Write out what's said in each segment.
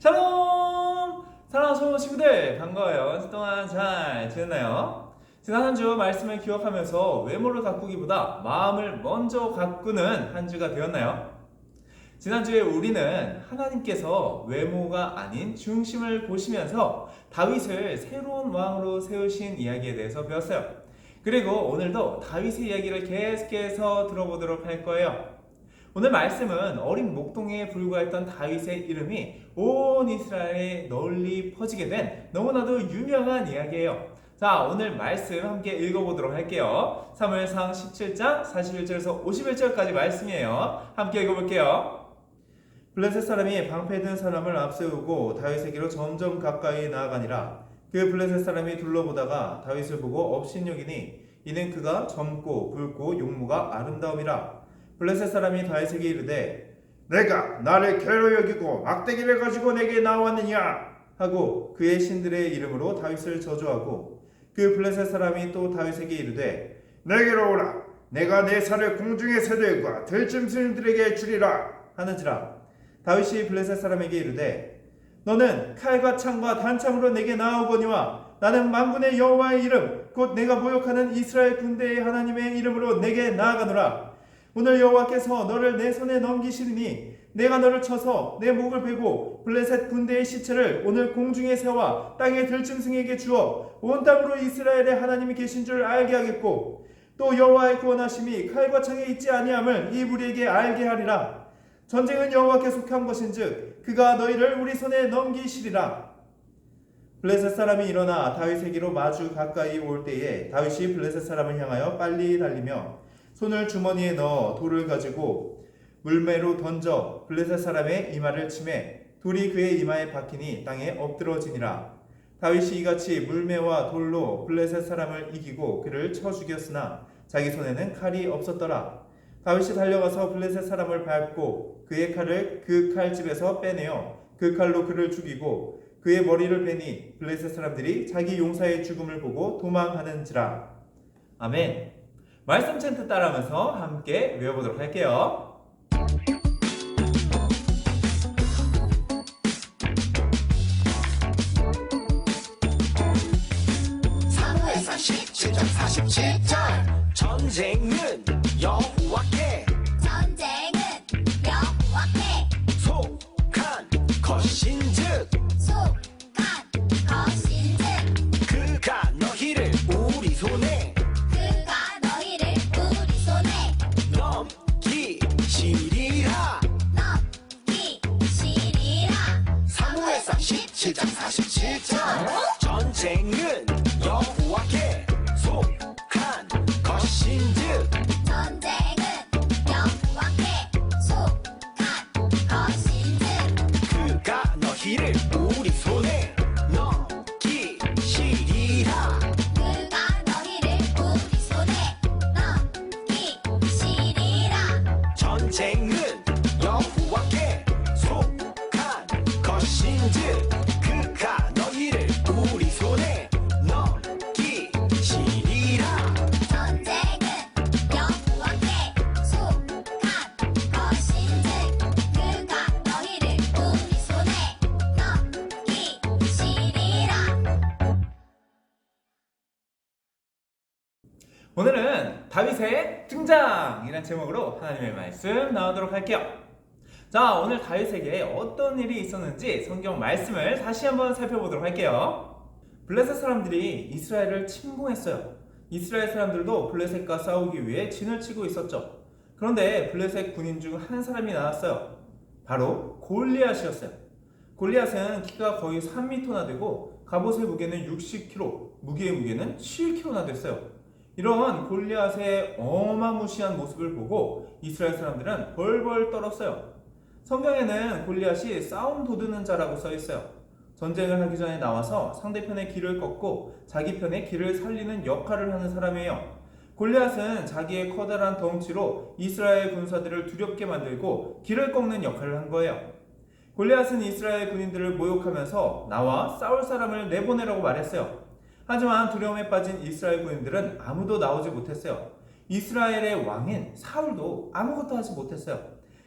샬롬! 사랑하는 성도 친구들 반가워요. 한 주 동안 잘 지냈나요? 지난 한 주 말씀을 기억하면서 외모를 가꾸기보다 마음을 먼저 가꾸는 한 주가 되었나요? 지난주에 우리는 하나님께서 외모가 아닌 중심을 보시면서 다윗을 새로운 왕으로 세우신 이야기에 대해서 배웠어요. 그리고 오늘도 다윗의 이야기를 계속해서 들어보도록 할 거예요. 오늘 말씀은 어린 목동에 불과했던 다윗의 이름이 온 이스라엘에 널리 퍼지게 된 너무나도 유명한 이야기예요. 자, 오늘 말씀 함께 읽어보도록 할게요. 3무엘상 17장 41절에서 51절까지 말씀이에요. 함께 읽어볼게요. 블레셋 사람이 방패 든 사람을 앞세우고 다윗에게로 점점 가까이 나아가니라. 그 블레셋 사람이 둘러보다가 다윗을 보고 업신여기니 이는 그가 젊고 붉고 용모가 아름다움이라. 블레셋 사람이 다윗에게 이르되 내가 나를 괴로 여기고 막대기를 가지고 내게 나왔느냐? 하고 그의 신들의 이름으로 다윗을 저주하고 그 블레셋 사람이 또 다윗에게 이르되 내게로 오라. 내가 내 살을 공중의 새들과 들짐승들에게 주리라. 하는지라 다윗이 블레셋 사람에게 이르되 너는 칼과 창과 단창으로 내게 나오거니와 나는 만군의 여호와의 이름 곧 내가 모욕하는 이스라엘 군대의 하나님의 이름으로 내게 나아가노라 오늘 여호와께서 너를 내 손에 넘기시리니 내가 너를 쳐서 내 목을 베고 블레셋 군대의 시체를 오늘 공중의 새와 땅의 들짐승에게 주어 온 땅으로 이스라엘의 하나님이 계신 줄 알게 하겠고 또 여호와의 구원하심이 칼과 창에 있지 아니함을 이 무리에게 알게 하리라. 전쟁은 여호와께 속한 것인즉 그가 너희를 우리 손에 넘기시리라. 블레셋 사람이 일어나 다윗에게로 마주 가까이 올 때에 다윗이 블레셋 사람을 향하여 빨리 달리며 손을 주머니에 넣어 돌을 가지고 물매로 던져 블레셋 사람의 이마를 치매 돌이 그의 이마에 박히니 땅에 엎드러지니라. 다윗이 이같이 물매와 돌로 블레셋 사람을 이기고 그를 쳐 죽였으나 자기 손에는 칼이 없었더라. 다윗이 달려가서 블레셋 사람을 밟고 그의 칼을 그 칼집에서 빼내어 그 칼로 그를 죽이고 그의 머리를 베니 블레셋 사람들이 자기 용사의 죽음을 보고 도망하는지라. 아멘 말씀 챈트 따라하면서 함께 외워보도록 할게요. 사무엘상 17장 47절. 전쟁은 여호와께 우리 손에 오늘은 다윗의 등장이라는 제목으로 하나님의 말씀 나오도록 할게요. 자, 오늘 다윗에게 어떤 일이 있었는지 성경 말씀을 다시 한번 살펴보도록 할게요. 블레셋 사람들이 이스라엘을 침공했어요. 이스라엘 사람들도 블레셋과 싸우기 위해 진을 치고 있었죠. 그런데 블레셋 군인 중 한 사람이 나왔어요. 바로 골리앗이었어요. 골리앗은 키가 거의 3m나 되고 갑옷의 무게는 60kg, 무기의 무게는 7kg나 됐어요. 이런 골리앗의 어마무시한 모습을 보고 이스라엘 사람들은 벌벌 떨었어요. 성경에는 골리앗이 싸움 도두는 자라고 써 있어요. 전쟁을 하기 전에 나와서 상대편의 길을 꺾고 자기 편의 길을 살리는 역할을 하는 사람이에요. 골리앗은 자기의 커다란 덩치로 이스라엘 군사들을 두렵게 만들고 길을 꺾는 역할을 한 거예요. 골리앗은 이스라엘 군인들을 모욕하면서 나와 싸울 사람을 내보내라고 말했어요. 하지만 두려움에 빠진 이스라엘 군인들은 아무도 나오지 못했어요. 이스라엘의 왕인 사울도 아무것도 하지 못했어요.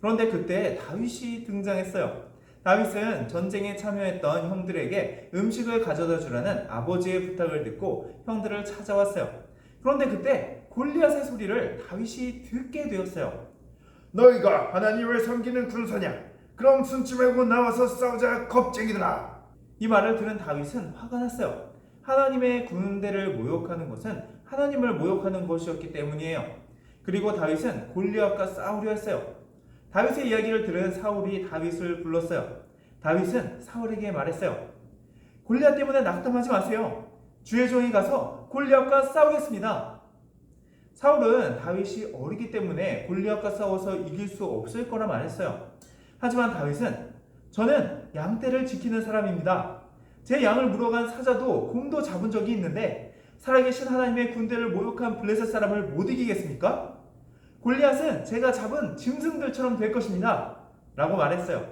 그런데 그때 다윗이 등장했어요. 다윗은 전쟁에 참여했던 형들에게 음식을 가져다 주라는 아버지의 부탁을 듣고 형들을 찾아왔어요. 그런데 그때 골리앗의 소리를 다윗이 듣게 되었어요. 너희가 하나님을 섬기는 군사냐? 그럼 숨지 말고 나와서 싸우자 겁쟁이들아. 이 말을 들은 다윗은 화가 났어요. 하나님의 군대를 모욕하는 것은 하나님을 모욕하는 것이었기 때문이에요. 그리고 다윗은 골리앗과 싸우려 했어요. 다윗의 이야기를 들은 사울이 다윗을 불렀어요. 다윗은 사울에게 말했어요. 골리앗 때문에 낙담하지 마세요. 주의 종이 가서 골리앗과 싸우겠습니다. 사울은 다윗이 어리기 때문에 골리앗과 싸워서 이길 수 없을 거라 말했어요. 하지만 다윗은 저는 양떼를 지키는 사람입니다. 제 양을 물어간 사자도 곰도 잡은 적이 있는데 살아계신 하나님의 군대를 모욕한 블레셋 사람을 못 이기겠습니까? 골리앗은 제가 잡은 짐승들처럼 될 것입니다. 라고 말했어요.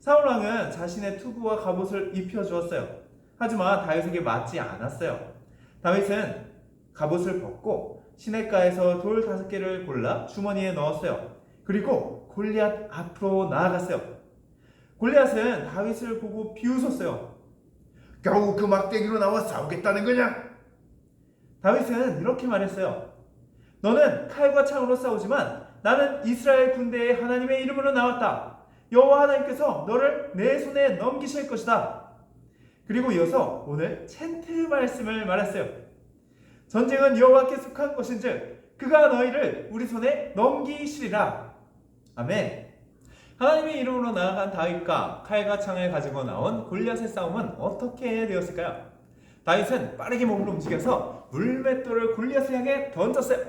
사울 왕은 자신의 투구와 갑옷을 입혀 주었어요. 하지만 다윗에게 맞지 않았어요. 다윗은 갑옷을 벗고 시냇가에서 돌 다섯 개를 골라 주머니에 넣었어요. 그리고 골리앗 앞으로 나아갔어요. 골리앗은 다윗을 보고 비웃었어요. 겨우 그 막대기로 나와 싸우겠다는 거냐? 다윗은 이렇게 말했어요. 너는 칼과 창으로 싸우지만 나는 이스라엘 군대의 하나님의 이름으로 나왔다. 여호와 하나님께서 너를 내 손에 넘기실 것이다. 그리고 이어서 오늘 챈트 말씀을 말했어요. 전쟁은 여호와께 속한 것인즉 그가 너희를 우리 손에 넘기시리라. 아멘. 하나님의 이름으로 나아간 다윗과 칼과 창을 가지고 나온 골리앗의 싸움은 어떻게 되었을까요? 다윗은 빠르게 몸을 움직여서 물맷돌을 골리앗을 향해 던졌어요.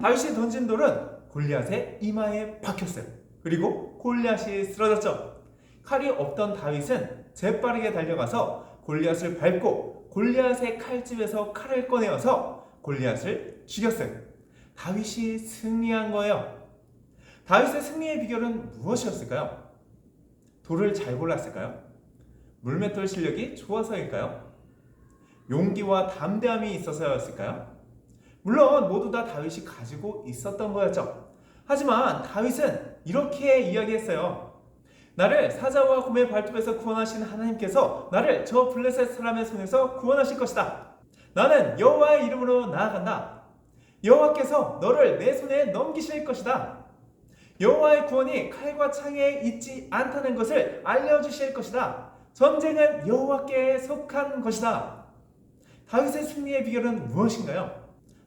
다윗이 던진 돌은 골리앗의 이마에 박혔어요. 그리고 골리앗이 쓰러졌죠. 칼이 없던 다윗은 재빠르게 달려가서 골리앗을 밟고 골리앗의 칼집에서 칼을 꺼내어서 골리앗을 죽였어요. 다윗이 승리한 거예요. 다윗의 승리의 비결은 무엇이었을까요? 돌을 잘 골랐을까요? 물맷돌 실력이 좋아서일까요? 용기와 담대함이 있어서였을까요? 물론 모두 다 다윗이 가지고 있었던 거였죠. 하지만 다윗은 이렇게 이야기했어요. 나를 사자와 곰의 발톱에서 구원하신 하나님께서 나를 저 블레셋 사람의 손에서 구원하실 것이다. 나는 여호와의 이름으로 나아간다. 여호와께서 너를 내 손에 넘기실 것이다. 여호와의 구원이 칼과 창에 있지 않다는 것을 알려주실 것이다. 전쟁은 여호와께 속한 것이다. 다윗의 승리의 비결은 무엇인가요?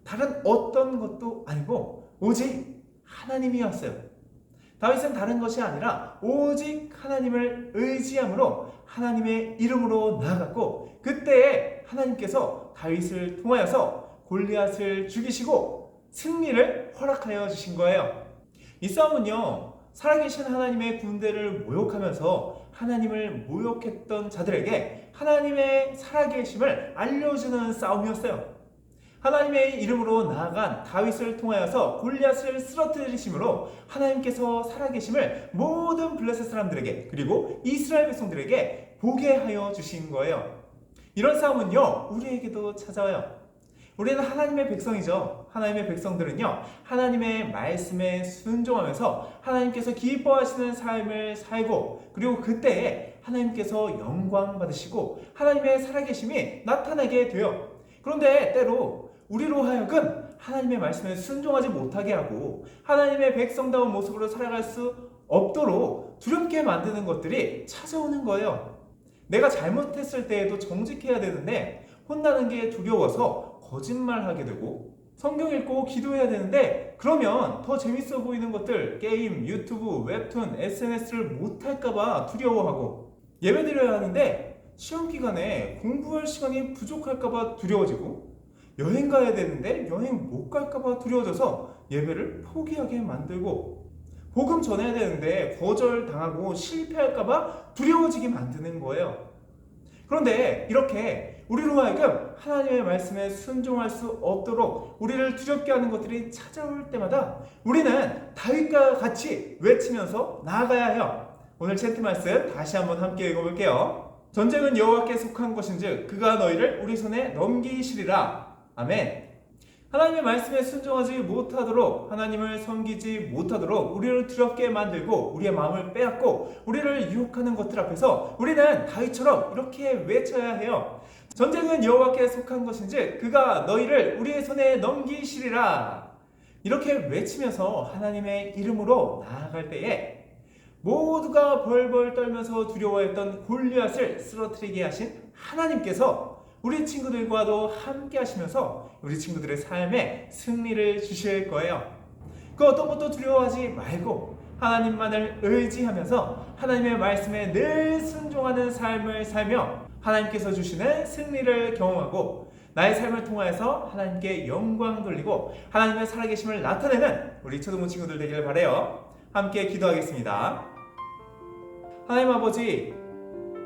다른 어떤 것도 아니고 오직 하나님이었어요. 다윗은 다른 것이 아니라 오직 하나님을 의지함으로 하나님의 이름으로 나아갔고 그때에 하나님께서 다윗을 통하여서 골리앗을 죽이시고 승리를 허락하여 주신 거예요. 이 싸움은요. 살아계신 하나님의 군대를 모욕하면서 하나님을 모욕했던 자들에게 하나님의 살아계심을 알려주는 싸움이었어요. 하나님의 이름으로 나아간 다윗을 통하여서 골리앗을 쓰러뜨리심으로 하나님께서 살아계심을 모든 블레셋 사람들에게 그리고 이스라엘 백성들에게 보게 하여 주신 거예요. 이런 싸움은요 우리에게도 찾아와요. 우리는 하나님의 백성이죠. 하나님의 백성들은요 하나님의 말씀에 순종하면서 하나님께서 기뻐하시는 삶을 살고 그리고 그때에 하나님께서 영광 받으시고 하나님의 살아계심이 나타나게 돼요. 그런데 때로 우리로 하여금 하나님의 말씀에 순종하지 못하게 하고 하나님의 백성다운 모습으로 살아갈 수 없도록 두렵게 만드는 것들이 찾아오는 거예요. 내가 잘못했을 때에도 정직해야 되는데 혼나는 게 두려워서 거짓말하게 되고 성경 읽고 기도해야 되는데 그러면 더 재밌어 보이는 것들 게임, 유튜브, 웹툰, SNS를 못할까봐 두려워하고 예배 드려야 하는데 시험 기간에 공부할 시간이 부족할까봐 두려워지고 여행 가야 되는데 여행 못 갈까봐 두려워져서 예배를 포기하게 만들고 복음 전해야 되는데 거절 당하고 실패할까봐 두려워지게 만드는 거예요. 그런데 이렇게 우리로 하여금 하나님의 말씀에 순종할 수 없도록 우리를 두렵게 하는 것들이 찾아올 때마다 우리는 다윗과 같이 외치면서 나아가야 해요. 오늘 챈트 말씀 다시 한번 함께 읽어볼게요. 전쟁은 여호와께 속한 것인즉 그가 너희를 우리 손에 넘기시리라. 아멘. 하나님의 말씀에 순종하지 못하도록 하나님을 섬기지 못하도록 우리를 두렵게 만들고 우리의 마음을 빼앗고 우리를 유혹하는 것들 앞에서 우리는 다윗처럼 이렇게 외쳐야 해요. 전쟁은 여호와께 속한 것인지 그가 너희를 우리의 손에 넘기시리라. 이렇게 외치면서 하나님의 이름으로 나아갈 때에 모두가 벌벌 떨면서 두려워했던 골리앗을 쓰러뜨리게 하신 하나님께서 우리 친구들과도 함께 하시면서 우리 친구들의 삶에 승리를 주실 거예요. 그 어떤 것도 두려워하지 말고 하나님만을 의지하면서 하나님의 말씀에 늘 순종하는 삶을 살며 하나님께서 주시는 승리를 경험하고 나의 삶을 통하여서 하나님께 영광 돌리고 하나님의 살아계심을 나타내는 우리 초등부 친구들 되기를 바래요. 함께 기도하겠습니다. 하나님 아버지,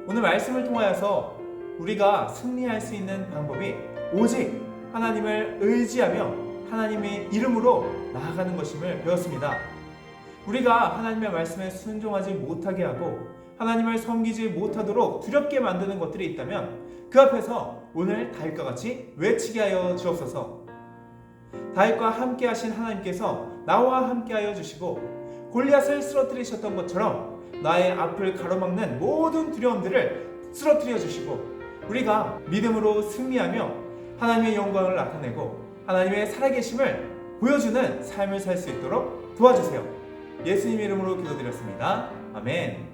오늘 말씀을 통하여서 우리가 승리할 수 있는 방법이 오직 하나님을 의지하며 하나님의 이름으로 나아가는 것임을 배웠습니다. 우리가 하나님의 말씀에 순종하지 못하게 하고 하나님을 섬기지 못하도록 두렵게 만드는 것들이 있다면 그 앞에서 오늘 다윗과 같이 외치게 하여 주옵소서. 다윗과 함께 하신 하나님께서 나와 함께 하여 주시고 골리앗을 쓰러뜨리셨던 것처럼 나의 앞을 가로막는 모든 두려움들을 쓰러뜨려 주시고 우리가 믿음으로 승리하며 하나님의 영광을 나타내고 하나님의 살아계심을 보여주는 삶을 살 수 있도록 도와주세요. 예수님 이름으로 기도드렸습니다. 아멘.